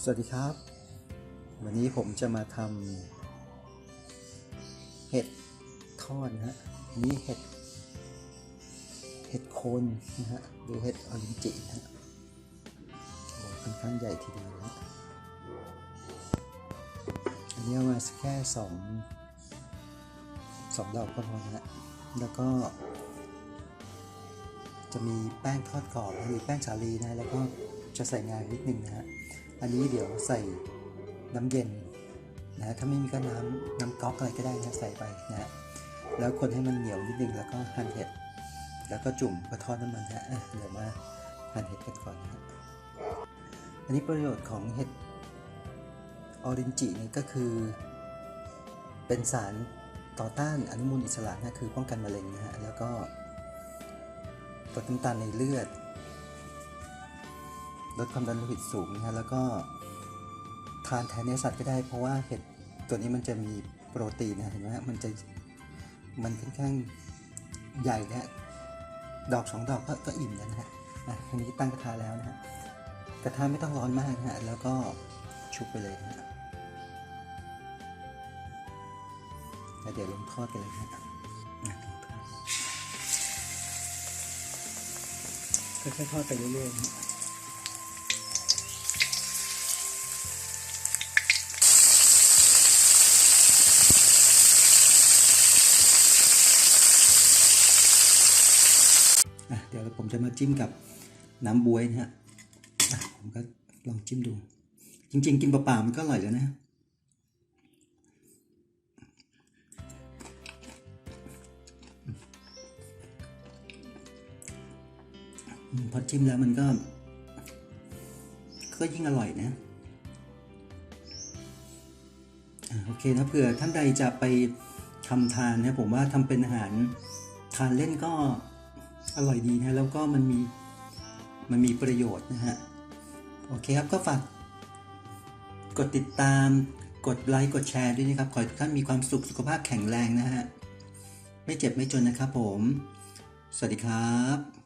สวัสดีครับ วันนี้ผมจะมาทำเห็ดทอดนะฮะนี่เห็ด เห็ดโคนนะฮะดูเห็ดออรินจินะฮะโอ้ค่อนข้างใหญ่ทีเดียวนะอันนี้มาแค่สองสองดอกก็พอนะฮะแล้วก็จะมีแป้งทอดกรอบมีแป้งสาลีนะ แล้วก็จะใส่งานิดนึงนะฮะ อันนี้เดี๋ยวใส่น้ำเย็นนะฮะถ้าไม่มีก็น้ำน้ำก๊อกอะไรก็ได้นะใส่ไปนะฮะแล้วคนให้มันเหนียวนิดนึงแล้วก็หั่นเห็ด แล้วก็จุ่มก็ทอดน้ำมันฮะอะเดี๋ยวมาหั่นเห็ดกันก่อนนะฮะอันนี้ประโยชน์ของเห็ดออรินจินี่ก็คือเป็นสารต่อต้านอนุมูลอิสระนะคือป้องกันมะเร็งนะฮะแล้วก็ลดน้ำตาลในเลือด ลดความดันโลหิตสูงนะฮะแล้วก็ทานแทนเนื้อสัตว์ก็ได้ เพราะว่าเห็ดตัวนี้มันจะมีโปรตีนนะเห็นไหมมันจะมันค่อนข้างใหญ่นะฮะดอกสองดอกก็ก็อิ่มแล้วนะฮะอะทีนี้ตั้งกระทะแล้วนะฮะกระทะไม่ต้องร้อนมากนะฮะแล้วก็ชุบไปเลยนะฮะแล้วเดี๋ยวลงทอดกันเลยนะฮะค่อยๆทอดไปเรื่อยๆ ยวผมจะมาจิ้มกับน้ำบวยนะฮะผมก็ลองจิ้มดู จริง ๆ กินเปล่าๆมันก็อร่อยแล้วนะพอจิ้มแล้วมันก็ ก็ยิ่งอร่อยนะโอเคนะเผื่อท่านใดจะไปทำทานนะผมว่าทำเป็นอาหารทานเล่นก็ อร่อยดีนะแล้วก็มันมีมันมีประโยชน์นะฮะโอเคครับก็ฝากกดติดตามกดไลค์กดแชร์ด้วยนะครับ ขอให้ทุกท่านมีความสุขสุขภาพแข็งแรงนะฮะ ไม่เจ็บไม่จนนะครับผม สวัสดีครับ